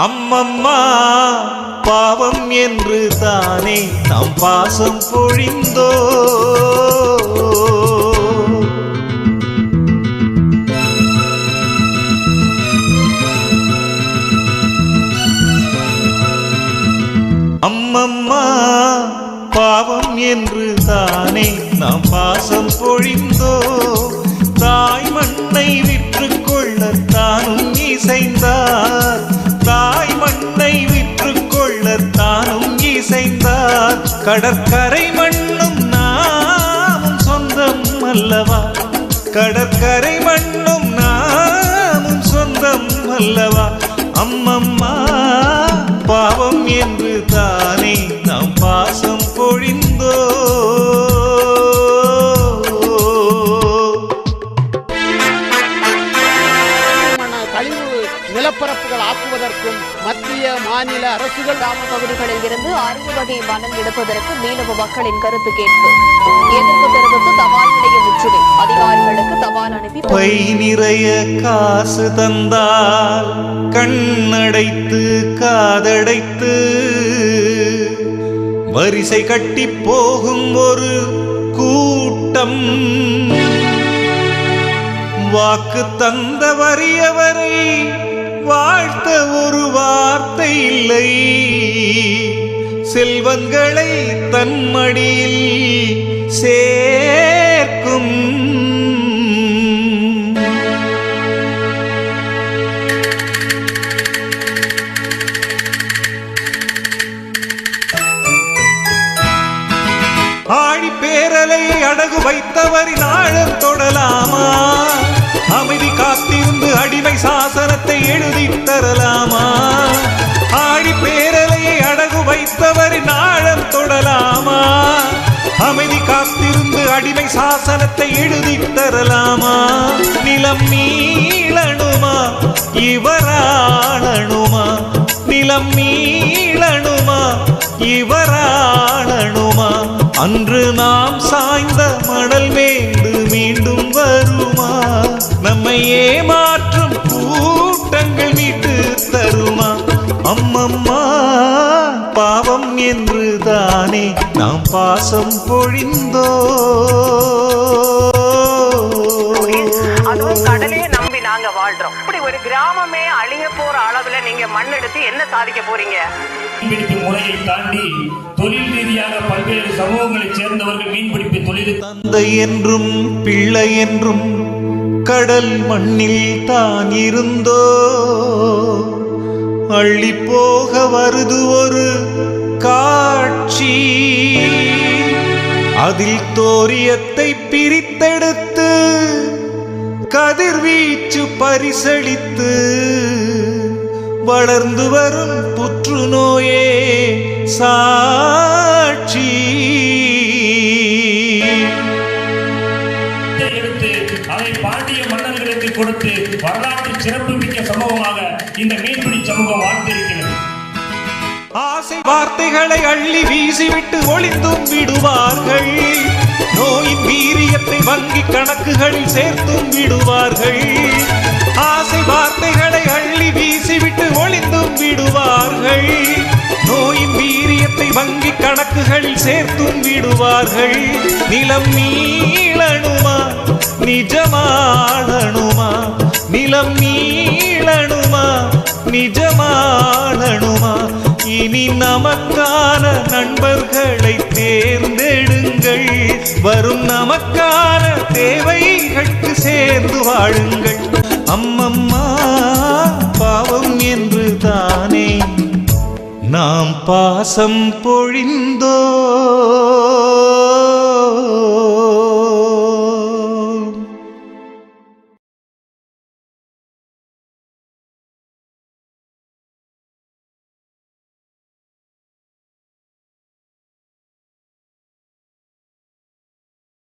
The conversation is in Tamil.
அம்மம்மா பாவம் என்று தானே நம் பாசம் பொழிந்தோ. அம்மம்மா பாவம் என்று தானே நாம் பாசம் பொழிந்தோ. தாய் மண்ணை விற்று கொள்ள தானும் இசைந்தார் கடற்கரை மண்ணும் நாமும் சொந்தம் அல்லவா? கடற்கரை மண்ணும் நாமும் சொந்தம் அல்லவா? அம்மம்மா பாவம் என்று நிலப்பரப்புகள் ஆக்குவதற்கும் மத்திய மாநில அரசுகள் கிராம பகுதிகளில் இருந்து அறுபது வகை மனம் எடுப்பதற்கு மீனவ மக்களின் கருத்து கேட்பு. எதிர்ப்பு தெரிவித்து தபால் நிலைய முற்றுகை அதிகாரிகளுக்கு தபால் அனுப்பி பை நிறைய காசு தந்தால் கண்ணடைத்து காதடைத்து வரிசை கட்டி போகும் ஒரு கூட்டம். வாக்கு தந்த வறியவரை வாழ்த்த ஒரு வார்த்தை இல்லை. செல்வங்களை தன்மடியில் சேர்க்கும். ஆழி பேரலை அடகு வைத்தவரின் ஆழம் தொடலாமா? அமைதி காத்திருந்து அடிமை சாசனத்தை எழுதி தரலாமா ஆடி பேரலையை அடகு வைத்தவரின் ஆழம் தொடலாமா? அமைதி காத்திருந்து அடிமை சாசனத்தை எழுதி தரலாமா நிலம் மீளணுமா? இவராளணுமா? நிலம் மீளணுமா? இவராளணுமா? அன்று நாம் சாய்ந்த மணல் மேல் பாசம் பொழிந்தோ? அதுவும் கடலையே நம்பி நாங்க வாழ்றோம். இப்படி ஒரு கிராமமே அழிய போற அளவுல நீங்க மண் எடுத்து என்ன சாதிக்க போறீங்க? மீன்பிடிப்பு முறையை தாண்டி தொழில் ரீதியாக பல்வேறு சமூகங்களைச் சேர்ந்தவர்கள் மீன்பிடிப்பு தொழிலுக்கு தந்தை என்றும் பிள்ளை என்றும் கடல் மண்ணில் தான் இருந்தோ? அள்ளி போக வருது ஒரு காட்சி. அதில் தோரியத்தை பிரித்தெடுத்து கதிர்வீச்சு பரிசளித்து வளர்ந்து வரும் புற்றுநோயே சாட்சி. அதை பாண்டிய மன்னர்களுக்கு கொடுத்து வரலாற்று சிறப்புமிக்க சமூகமாக இந்த மீன்பிடி சமூகம் வாழ்ந்திருக்கிறது. ஆசை வார்த்தைகளை அள்ளி வீசிவிட்டு ஒளிந்தும் விடுவார்கள். நோயின் வீரியத்தை வங்கி கணக்குகளில் சேர்த்தும் விடுவார்கள். ஆசை வார்த்தைகளை அள்ளி வீசிவிட்டு ஒளிந்தும் விடுவார்கள். நோயின் வீரியத்தை வங்கி கணக்குகளில் சேர்த்தும் விடுவார்கள். நிலம் நீ நமக்கான நண்பர்களை தேர்ந்தெடுங்கள். வரும் நமக்கான தேவைகளுக்கு சேர்ந்து வாழுங்கள். அம்மம்மா பாவம் என்று தானே நாம் பாசம் பொழிந்தோ